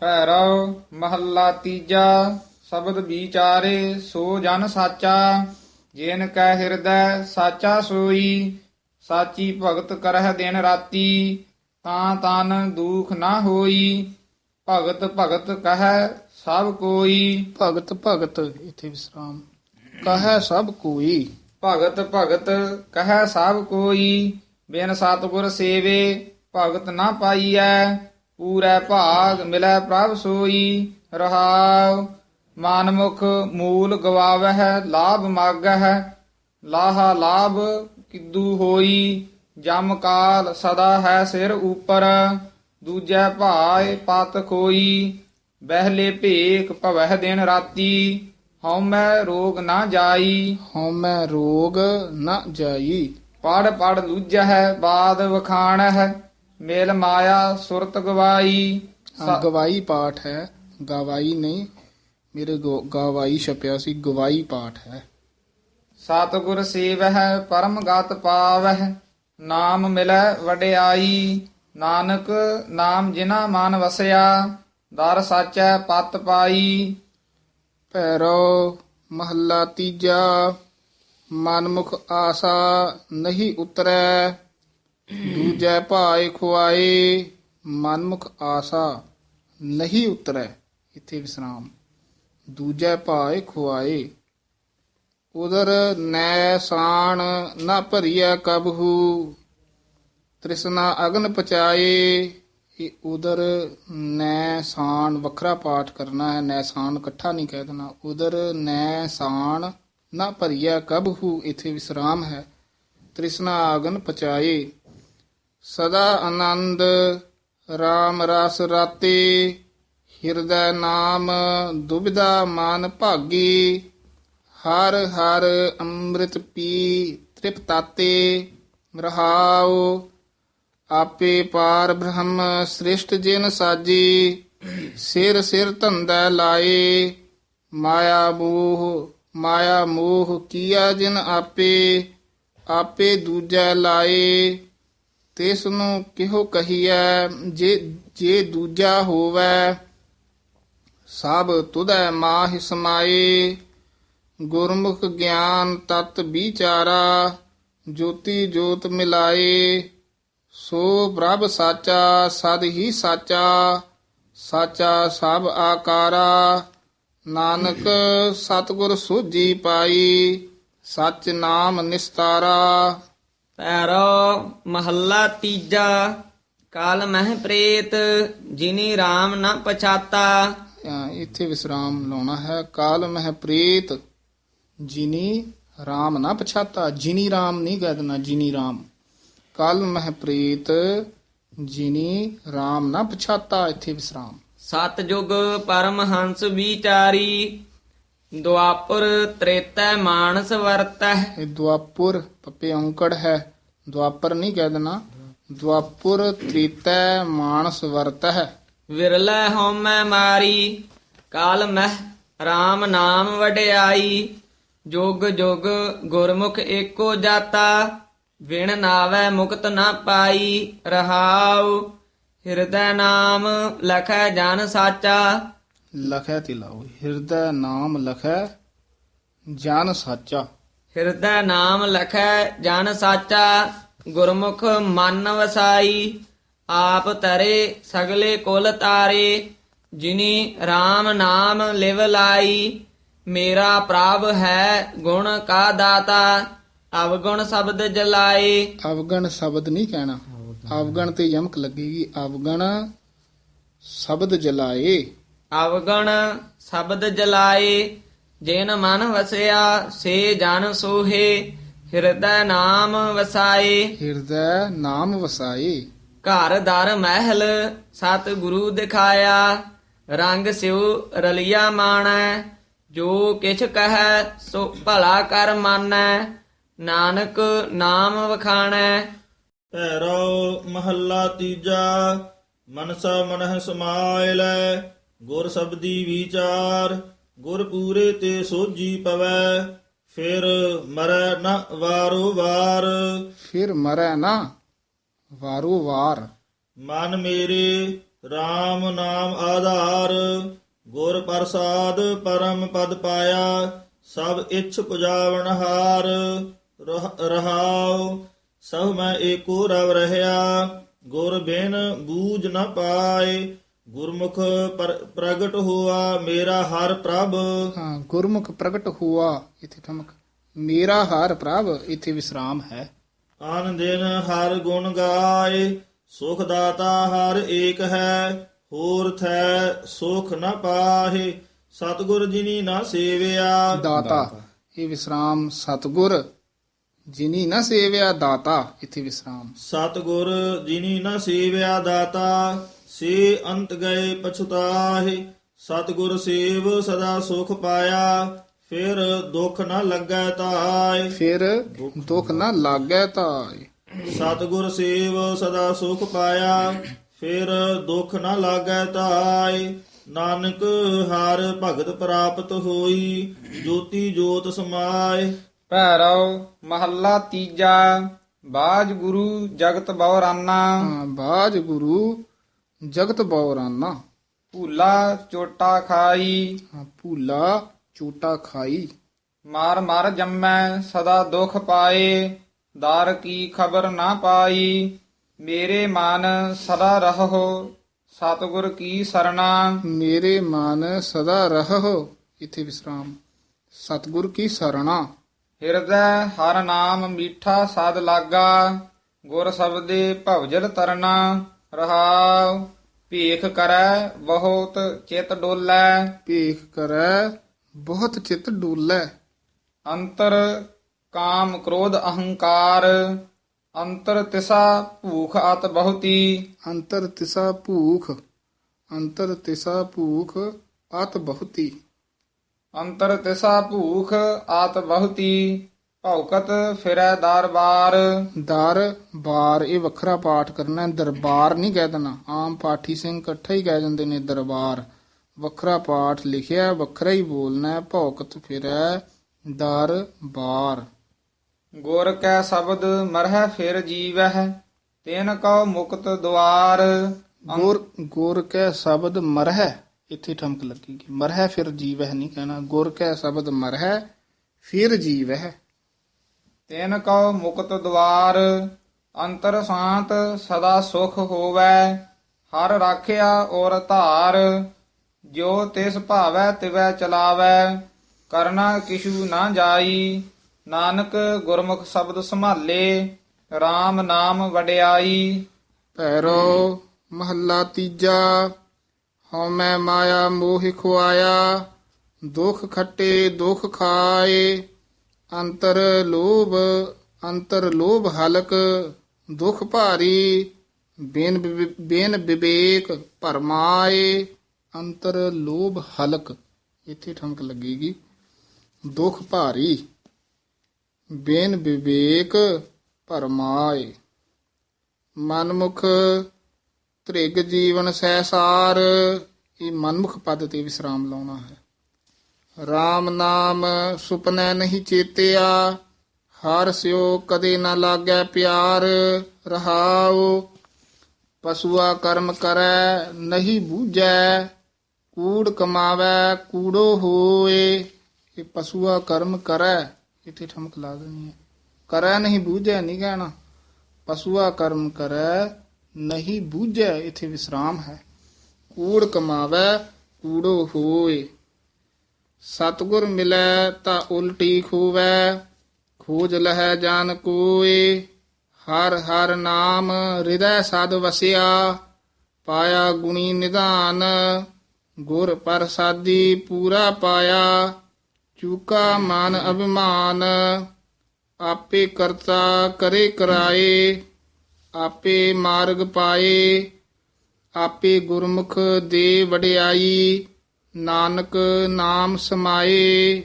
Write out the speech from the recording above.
ਭੈਰਵ ਮਹੱਲਾ ਤੀਜਾ ਸ਼ਬਦ ਵਿਚਾਰੇ ਸੋ ਜਨ ਸਾਚਾ ਜਿਨ ਕੈ ਹਿਰਦੈ ਸਾਚਾ ਸੋਈ ਸਾਚੀ ਭਗਤ ਕਰਹਿ ਦਿਨ ਰਾਤੀ ਤਾਂ ਤਨ ਦੁਖ ਨਾ ਹੋਈ ਭਗਤ ਭਗਤ ਕਹੈ ਸਭ ਕੋਈ। ਭਗਤ ਭਗਤ ਇਥੇ ਵਿਸਰਾਮ। ਕਹੈ ਸਭ ਕੋਈ। ਭਗਤ ਭਗਤ ਕਹੈ ਸਭ ਕੋਈ ਬਿਨ ਸਤਿਗੁਰ ਸੇਵੇ ਭਗਤ ਨਾ ਪਾਈਐ ਪੂਰੈ ਭਾਗ ਮਿਲੈ ਪ੍ਰਭ ਸੋਈ ਰਹਾਉ ਮਾਨਮੁਖ ਮੂਲ ਗਵਾਵਹਿ ਲਾਭ ਮਾਗਹਿ ਲਾਹਾ ਲਾਭ ਕਿਦੂ ਹੋਈ ਜਮ ਕਾਲ ਸਦਾ ਹੈ ਸਿਰ ਉਪਰ ਦੂਜੈ ਭਾਏ ਪਤ ਕੋਈ ਬਹਿਲੇ ਭੇਖ ਭਵਹਿ ਦਿਨ ਰਾਤੀ ਹਉਮੈ ਰੋਗ ਨਾ ਜਾਈ। ਹਉਮੈ ਰੋਗ ਨ ਜਾਈ। ਪੜ ਪੜ ਲੂਜਹਿ ਬਾਦ ਵਖਾਣਹਿ ਮੇਲ ਮਾਇਆ ਸੁਰਤ ਗਵਾਈ। ਹਾਂ, ਗਵਾਈ ਪਾਠ ਹੈ। ਗਵਾਈ ਨਹੀਂ ਮੇਰੇ ਗੋ- ਗਵਾਈ ਛਪਿਆ ਸੀ ਗਵਾਈ ਪਾਠ ਹੈ। ਸਤਿਗੁਰ ਸੇਵਹਿ ਪਰਮ ਗਤ ਪਾਵਹਿ ਨਾਮ ਮਿਲੈ ਵਡਿਆਈ। ਨਾਨਕ ਨਾਮ ਜਿਨਾ ਮਨ ਵਸਿਆ ਦਰ ਸਾਚੈ ਪਤ ਪਾਈ। ਭੈਰੋ ਮਹੱਲਾ ਤੀਜਾ ਮਨਮੁਖ ਆਸਾ ਨਹੀਂ ਉਤਰੈ। ਦੂਜੈ ਭਾਏ ਖੁਆਏ, ਮਨਮੁਖ ਆਸਾ, ਨਹੀਂ ਉਤਰੈ ਇੱਥੇ ਵਿਸਰਾਮ। ਦੂਜੈ ਭਾਏ ਖੁਆਏ, ਉਦਰ ਨੈ ਸਾਣ ਨਾ ਭਰੀਐ ਕਬਹੂ, ਤ੍ਰਿਸ਼ਨਾ ਅਗਨ ਪਚਾਏ, ਇਹ ਉਦਰ ਨੈ ਸਾਣ ਵੱਖਰਾ ਪਾਠ ਕਰਨਾ ਹੈ, ਨੈ ਸਾਣ ਇਕੱਠਾ ਨਹੀਂ ਕਹਿ ਦੇਣਾ। ਉਦਰ ਨੈ ਸਾਣ ਨਾ ਭਰੀਐ ਕਬਹੂ, ਇੱਥੇ ਵਿਸਰਾਮ ਹੈ। ਤ੍ਰਿਸ਼ਨਾ ਅਗਨ ਪਚਾਏ ਸਦਾ ਆਨੰਦ RAM ਰਸ ਰਾਤੇ, ਹਿਰਦੈ ਨਾਮ ਦੁਬਿਦਾ ਮਾਨ ਭਾਗੀ, ਹਰ ਹਰ ਅੰਮ੍ਰਿਤ ਪੀ ਤ੍ਰਿਪਤਾਤੇ, ਰਹਾਉ, ਆਪੇ ਪਾਰ ਬ੍ਰਹਮ ਸ੍ਰਿਸ਼ਟ ਜਿਨ ਸਾਜੀ, ਸਿਰ ਸਿਰ ਧੰਦਾ ਲਾਏ, ਮਾਇਆ ਮੋਹ ਮਾਇਆ ਮੋਹ ਕੀਆ ਜਿਨ ਆਪੇ ਆਪੇ ਦੂਜੈ ਲਾਏ। ਤਿਸ ਨੂੰ ਕਿਹੋ ਕਹੀਐ, ਜੇ ਜੇ ਦੂਜਾ ਹੋਵੈ, ਸਭ ਤੁਧੈ ਮਾਹਿ ਸਮਾਏ। ਗੁਰਮੁਖ ਗਿਆਨ ਤਤ ਵਿਚਾਰਾ, ਜੋਤੀ ਜੋਤ ਮਿਲਾਏ। ਸੋ ਪ੍ਰਭ ਸਾਚਾ, ਸਦ ਹੀ ਸਾਚਾ ਸਾਚਾ ਸਭ ਆਕਾਰਾ। ਨਾਨਕ ਸਤਿਗੁਰ ਸੋਜੀ ਪਾਈ, ਸਚ ਨਾਮ ਨਿਸਤਾਰਾ। ਪੈਰੋ ਮਹੱਲਾ ਤੀਜਾ ਕਾਲ ਮਹਿ ਪ੍ਰੇਤ ਜਿਨੀ RAM ਨਾ ਪਛਾਤਾ। ਇੱਥੇ ਵਿਸਰਾਮ ਲਾਉਣਾ ਹੈ। ਕਾਲ ਮਹਿ ਪ੍ਰੀਤ ਜਿਨੀ RAM ਨਾ ਪਛਾਤਾ। ਜਿਨੀ RAM ਨਹੀਂ ਕਹਿ ਦੇਣਾ ਜਿਨੀ RAM ਕਾਲ ਮਹਿ ਪ੍ਰੀਤ ਜਿਨੀ RAM ਨਾ ਪਛਾਤਾ। ਇੱਥੇ ਵਿਸਰਾਮ। ਸਤ ਜੁਗ ਪਰਮ ਹੰਸ ਵਿਚਾਰੀ ਦੁਆਪੁਰ ਤ੍ਰੇਤੈ ਮਾਨਸ ਵਰਤੈ। ਇਹ ਦੁਆਪੁਰ ਪੱਪੇ ਔਂਕੜ ਹੈ। ਦੁਆਪਰ ਨਹੀਂ ਕਹਿ ਦੇਣਾ। ਦੁਆਪੁਰ ਤ੍ਰੀਤੈ ਮਾਨਸ ਵਰਤ ਹੈ। ਵਿਰਲੇ ਹਉਮੈ ਮਾਰੀ ਕਾਲ ਮਹਿ RAM ਨਾਮ ਵਡਿਆਈ। ਜੁਗ ਜੁਗ ਗੁਰਮੁਖ ਏਕੋ ਜਾਤਾ ਵਿਣ ਨਾਵੈ ਮੁਕਤ ਨਾ ਪਾਈ। ਰਹਾਉ ਹਿਰਦੈ ਨਾਮ ਲਖੈ ਜਨ ਸਾਚਾ। ਲਖੈ ਤੇ ਲਾਓ ਹਿਰਦੈ ਨਾਮ ਲਖੈ ਜਨ ਸਾਚਾ। ਹਿਰਦੈ ਨਾਮ ਲਖੈ ਜਨ ਸਾਚਾ ਗੁਰਮੁਖ ਮਨ ਵਸਾਈ ਆਪ ਤਰੇ ਸਗਲੇ ਕੁਲ ਤਾਰੇ ਜਿਨੀ RAM ਨਾਮ ਲਿਵ ਲਾਈ ਮੇਰਾ ਪ੍ਰਭ ਹੈ ਗੁਣ ਕਾ ਦਾਤਾ ਅਵਗੁਣ ਸ਼ਬਦ ਜਲਾਏ। ਅਵਗਣ ਸ਼ਬਦ ਨਹੀਂ ਕਹਿਣਾ ਅਵਗਣ ਤੇ ਯਮਕ ਲੱਗੇਗੀ ਅਵਗਣ ਸ਼ਬਦ ਜਲਾਏ। ਅਵਗਣ ਸ਼ਬਦ ਜਲਾਏ ਜਿਨ ਮਨ ਵਸਿਆ ਸੇ ਜਨ ਸੋਹੇ ਹਿਰਦੈ ਨਾਮ ਵਸਾਏ। ਹਿਰਦੈ ਨਾਮ ਵਸਾਏ। ਘਰ ਦਰ ਮਹਿਲ ਸਤ ਗੁਰੂ ਦਿਖਾਇਆ। ਰੰਗ ਸਿਉ ਰਲਿਆ ਮਾਣੈ ਜੋ ਕਿਛ ਕਹੈ ਸੋ ਭਲਾ ਕਰ ਮਾਨੈ। ਨਾਨਕ ਨਾਮ ਵਖਾਣੈ। ਭੈਰੋ ਮਹੱਲਾ ਤੀਜਾ ਮਨਸਾ ਮਨਹਿ ਸਮਾਇਲੈ। ਗੁਰ ਸਬਦੀ ਵਿਚਾਰ ਗੁਰ ਪੂਰੇ ਤੇ ਸੋਜੀ ਪਵੈ ਫਿਰ ਮਰੈ ਨ ਵਾਰੋ ਵਾਰ। ਫਿਰ ਮਰੈ ਨਾ ਵਾਰੋ ਵਾਰ। ਮਨ ਮੇਰੇ RAM ਨਾਮ ਆਧਾਰ ਗੁਰ ਪ੍ਰਸਾਦ ਪਰਮ ਪਦ ਪਾਇਆ ਸਭ ਇੱਛ ਪੁਜਾਵਣ ਹਾਰ। ਰਹ- ਰਹਾਉ ਸਭ ਮੈਂ ਏਕੋ ਰਵ ਰਹਿਆ ਗੁਰ ਬਿਨ ਬੂਝ ਨ ਪਾਏ ਗੁਰਮੁਖ ਪਰ- ਪ੍ਰਗਟ ਹੋਆ ਮੇਰਾ ਹਰ ਪ੍ਰਭ। ਹਾਂ ਗੁਰਮੁਖ ਪ੍ਰਗਟ ਹੁਆ ਇਥੇ ਠਮਕ। ਮੇਰਾ ਹਰ ਪ੍ਰਭ ਇਥੇ ਵਿਸਰਾਮ ਹੈ। ਆਨ ਦਿਨ ਹਰ ਗੁਣ ਗਾਏ ਸੁਖ ਦਾਤਾ ਹਰ ਏਕ ਹੈ। ਹੋਰ ਥੈ ਸੁਖ ਨ ਪਾਹੇ ਸਤਿਗੁਰ ਜਿਨੀ ਨਾ ਸੇਵਿਆ। ਦਾਤਾ ਇਹ ਵਿਸਰਾਮ ਸਤਗੁਰ ਜਿਨੀ ਨਾ ਸੇਵਿਆ ਦਾਤਾ ਇਥੇ ਵਿਸਰਾਮ। ਸਤਿਗੁਰ ਜਿਨੀ ਨਾ ਸੇਵਿਆ ਦਾਤਾ। ਸੇ ਅੰਤ ਗਏ ਪਛਤਾਹੇ ਸਤਿਗੁਰ ਸੇਵ ਸਦਾ ਸੁਖ ਪਾਇਆ ਫਿਰ ਦੁਖ ਨ ਲੱਗੈ ਤਾਏ ਫਿਰ ਦੁੱਖ ਨਾ ਲਾਗੈ ਤਾਂ ਸਤਿਗੁਰ ਸੇਵ ਸਦਾ ਸੁਖ ਪਾਇਆ ਫਿਰ ਦੁਖ ਨ ਲਾਗੈ ਤਾਏ ਨਾਨਕ ਹਰ ਭਗਤ ਪ੍ਰਾਪਤ ਹੋਈ ਜੋਤੀ ਜੋਤ ਸਮਾਏ। ਭੈਰਵ ਮਹੱਲਾ ਤੀਜਾ ਬਾਜ ਗੁਰੂ ਜਗਤ ਬਉਰਾਨਾ ਹਾਂ, ਬਾਜ ਗੁਰੂ ਜਗਤ ਬੌਰਾਨਾ ਭੂਲਾ ਚੋਟਾ ਖਾਈ। ਹਾਂ, ਭੂਲਾ ਚੂਟਾ ਖਾਈ। ਮਾਰ ਮਾਰ ਜੰਮੈ ਸਦਾ ਦੁਖ ਪਾਏ। ਦਰ ਕੀ ਖਬਰ ਨਾ ਪਾਈ। ਮੇਰੇ ਮਨ ਸਦਾ ਰਹੋ ਸਤਿਗੁਰ ਕੀ ਸਰਣਾ। ਮੇਰੇ ਮਨ ਸਦਾ ਰਹੋ ਇਥੇ ਵਿਸਰਾਮ। ਸਤਗੁਰ ਕੀ ਸਰਣਾ। ਹਿਰਦੈ ਹਰ ਨਾਮ ਮੀਠਾ ਸਦ ਲਾਗਾ। ਗੁਰ ਸ਼ਬਦੇ ਭਵਜਲ ਤਰਨਾ ਰਹਾਉ ਭੀਖ ਕਰੈ ਬਹੁਤ ਚਿਤ ਡੋਲੈ। ਭੇਖ ਕਰੈ ਬਹੁਤ ਚਿਤ ਡੋਲੈ। ਅੰਤਰ ਕਾਮ ਕ੍ਰੋਧ ਅਹੰਕਾਰ ਅੰਤਰ ਤਿਸਾ ਭੂਖ ਅਤ ਬਹੁਤੀ। ਅੰਤਰ ਤਿਸਾ ਭੂਖ ਅੰਤਰ ਤਿਸਾ ਭੂਖ ਅਤ ਬਹੁਤੀ। ਅੰਤਰ ਤਿਸਾ ਭੂਖ ਆਤ ਬਹੁਤੀ। ਭੌਕਤ ਫਿਰੈ ਦਰਬਾਰ। ਦਰ ਬਾਰ ਇਹ ਵੱਖਰਾ ਪਾਠ ਕਰਨਾ ਹੈ, ਦਰਬਾਰ ਨਹੀਂ ਕਹਿ ਦੇਣਾ। ਆਮ ਪਾਠੀ ਸਿੰਘ ਇਕੱਠਾ ਹੀ ਕਹਿ ਜਾਂਦੇ ਨੇ ਦਰਬਾਰ। ਵੱਖਰਾ ਪਾਠ ਲਿਖਿਆ ਵੱਖਰਾ ਹੀ ਬੋਲਣਾ ਹੈ। ਭੌਕਤ ਫਿਰੈ ਦਰ ਬਾਰ ਗੁਰ ਕੈ ਸ਼ਬਦ ਮਰਹਿ ਫਿਰ ਜੀਵਹਿ ਤੈਨ ਕਉ ਮੁਕਤ ਦੁਆਰ। ਗੁਰ ਗੁਰ ਕੈ ਸ਼ਬਦ ਮਰਹਿ ਇੱਥੇ ਠਮਕ ਲੱਗੇਗੀ ਮਰਹਿ ਫਿਰ ਜੀਵਹਿ ਨਹੀਂ ਕਹਿਣਾ। ਗੁਰ ਕੈ ਸ਼ਬਦ ਮਰਹਿ ਫਿਰ ਜੀਵਹਿ। ਤਿਨ ਕਉ ਮੁਕਤ ਦੁਆਰ ਅੰਤਰ ਸ਼ਾਂਤ ਸਦਾ ਸੁਖ ਹੋਵੈ, ਹਰ ਰਾਖਿਆ ਔਰ ਧਾਰ, ਜੋ ਤਿਸ ਭਾਵੈ ਤਿਵੈ ਚਲਾਵੈ, ਕਰਨਾ ਕਿਛੂ ਨਾ ਜਾਈ, ਨਾਨਕ ਗੁਰਮੁਖ ਸ਼ਬਦ ਸੰਭਾਲੇ, RAM ਨਾਮ ਵਡਿਆਈ। ਭੈਰੋ, ਮਹੱਲਾ ਤੀਜਾ ਹਉ ਮਾਇਆ ਮੋਹ ਖੁਆਇਆ, ਦੁਖ ਖੱਟੇ ਦੁਖ ਖਾਏ। ਅੰਤਰ ਲੋਭ ਅੰਤਰ ਲੋਭ ਹਲਕ, ਦੁਖ ਭਾਰੀ, ਬੇਨ ਵਿਵੇ- ਬੇਨ ਵਿਵੇਕ ਭਰਮਾਏ, ਅੰਤਰ ਲੋਭ ਹਲਕ। ਇੱਥੇ ਠਮਕ ਲੱਗੇਗੀ। ਦੁਖ ਭਾਰੀ, ਬੇਨ ਵਿਵੇਕ ਭਰਮਾਏ। ਮਨਮੁਖ ਤ੍ਰਿਗ ਜੀਵਨ ਸਹਿਸਾਰ, ਇਹ ਮਨਮੁਖ ਪਦ ਤੇ ਵਿਸਰਾਮ ਲਾਉਣਾ ਹੈ। RAM ਨਾਮ ਸੁਪਨੇ ਨਹੀਂ ਚੇਤਿਆ, ਹਰ ਸਿਓ ਕਦੇ ਨਾ ਲਾਗੈ ਪਿਆਰ, ਰਹਾਉ, ਪਸੂਆ ਕਰਮ ਕਰੈ ਨਹੀਂ ਬੂਝੈ, ਕੂੜ ਕਮਾਵੈ ਕੂੜੋ ਹੋਏ, ਇਹ ਪਸੂਆ ਕਰਮ ਕਰੈ, ਇੱਥੇ ਠਮਕ ਲਾ ਦੇਣੀ ਹੈ। ਕਰੈ ਨਹੀਂ ਬੂਝੈ ਨਹੀਂ ਕਹਿਣਾ, ਪਸੂਆ ਕਰਮ ਕਰੈ ਨਹੀਂ ਬੂਝੈ, ਇੱਥੇ ਵਿਸਰਾਮ ਹੈ। ਕੂੜ ਕਮਾਵੈ ਕੂੜੋ ਹੋਏ। ਸਤਗੁਰ ਮਿਲੈ ਤਾਂ ਉਲਟੀ ਖੂਵੈ, ਖੋਜ ਲਹੈ ਜਾਨ ਕੋਏ ਹਰ ਹਰ ਨਾਮ ਹਿਰਦੈ ਸਦ ਵਸਿਆ, ਪਾਇਆ ਗੁਣੀ ਨਿਧਾਨ। ਗੁਰ ਪ੍ਰਸਾਦੀ ਪੂਰਾ ਪਾਇਆ, ਚੂਕਾ ਮਨ ਅਭਿਮਾਨ। ਆਪੇ ਕਰਤਾ ਕਰੇ ਕਰਾਏ, ਆਪੇ ਮਾਰਗ ਪਾਏ, ਆਪੇ ਗੁਰਮੁਖ ਦੇ ਵਡਿਆਈ। ਨਾਨਕ ਨਾਮ ਸਮਾਏ।